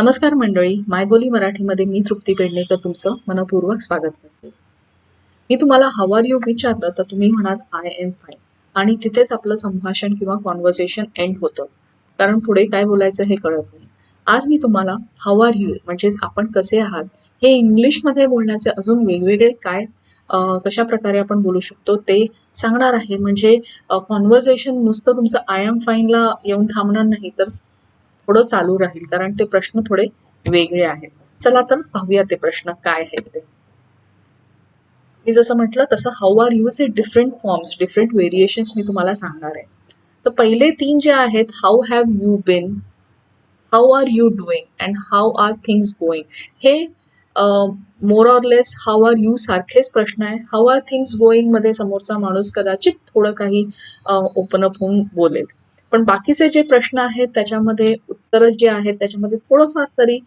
नमस्कार मंडळी मायबोली मराठीमध्ये मी तृप्ती पेडणेकर तुमचं मनपूर्वक स्वागत करते. मी तुम्हाला हवार यू विचारलं तर तुम्ही म्हणाल आय एम फाईन आणि तिथेच आपलं संभाषण किंवा कॉन्व्हर्सेशन एंड होतं. कारण पुढे काय बोलायचं हे कळत नाही. आज मी तुम्हाला हवार यू म्हणजेच आपण कसे आहात हे इंग्लिशमध्ये बोलण्याचे अजून वेगवेगळे काय कशा प्रकारे आपण बोलू शकतो ते सांगणार आहे. म्हणजे कॉन्व्हर्सेशन नुसतं तुमचं आय एम फाईनला येऊन थांबणार नाही तर थोडं चालू राहील कारण ते प्रश्न थोडे वेगळे आहेत. चला तर पाहूया ते प्रश्न काय आहेत ते. मी जसं म्हटलं तसं how are use it different forms different variations मी तुम्हाला सांगणार आहे. तर पहिले तीन जे आहेत how have you been how are you doing and how are things going हे more or less how are you सारखेच प्रश्न आहे. हाऊ आर थिंग्स गोईंगमध्ये समोरचा माणूस कदाचित थोडं काही ओपन अप होऊन बोलेल. पण बाकीचे जे प्रश्न आहेत त्याच्यामध्ये उत्तरं जे आहेत त्याच्यामध्ये थोडंफार तरी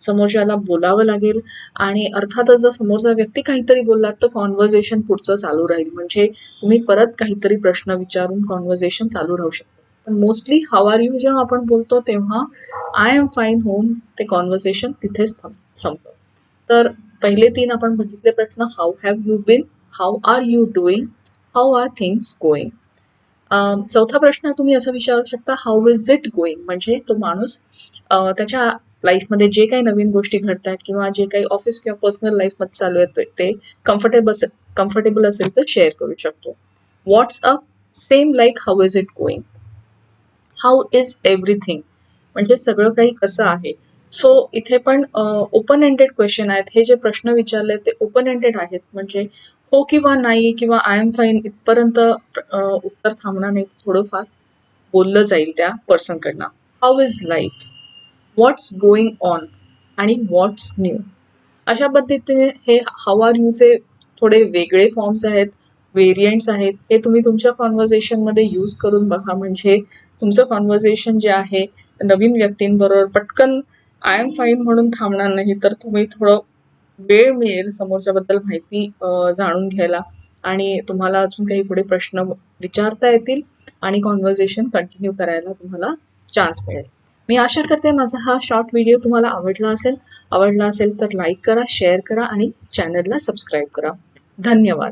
समोरच्याला बोलावं लागेल. आणि अर्थातच जर समोरचा व्यक्ती काहीतरी बोललात तर कॉन्व्हर्सेशन पुढचं चालू राहील. म्हणजे तुम्ही परत काहीतरी प्रश्न विचारून कॉन्व्हर्सेशन चालू राहू शकता. पण मोस्टली आर यू जेव्हा आपण बोलतो तेव्हा आय एम फाईन होऊन ते कॉन्व्हर्सेशन तिथेच थांब संपतं. तर पहिले तीन आपण बघितले प्रश्न how have you been how are you doing how are things going चौथा प्रश्न तुम्ही असं विचारू शकता हाऊ इज इट गोईंग म्हणजे तो माणूस त्याच्या लाईफमध्ये जे काही नवीन गोष्टी घडतात किंवा जे काही ऑफिस किंवा पर्सनल लाईफमध्ये चालू आहे ते- कम्फर्टेबल असेल कम्फर्टेबल असेल तर शेअर करू शकतो. What's up same like how is it going how is everything म्हणजे सगळं काही कसं आहे? सो इथे पण ओपन एंडेड क्वेश्चन आहेत. हे जे प्रश्न विचारले ते ओपन एंडेड आहेत. म्हणजे हो किंवा नाही किंवा आय एम फाईन इथपर्यंत उत्तर थांबणार नाही थोडंफार बोललं जाईल त्या पर्सनकडनं how is life what's going on आणि व्हॉट्स न्यू अशा पद्धतीने हे हाऊ आर यूचे थोडे वेगळे फॉर्म्स आहेत व्हेरियंट्स आहेत हे तुम्ही तुमच्या कॉन्व्हर्सेशनमध्ये यूज करून बघा. म्हणजे तुमचं कॉन्व्हर्सेशन जे आहे नवीन व्यक्तींबरोबर पटकन आय एम फाईन म्हणून थांबणार नाही तर तुम्ही थोडं वेळ मिळेल समोरच्याबद्दल माहिती जाणून घ्यायला. आणि तुम्हाला अजून काही पुढे प्रश्न विचारता येतील आणि कॉन्व्हर्सेशन कंटिन्यू करायला तुम्हाला चान्स मिळेल. मी आशा करते माझा हा शॉर्ट व्हिडिओ तुम्हाला आवडला असेल. आवडला असेल तर लाईक करा शेअर करा आणि चॅनलला सबस्क्राईब करा. धन्यवाद.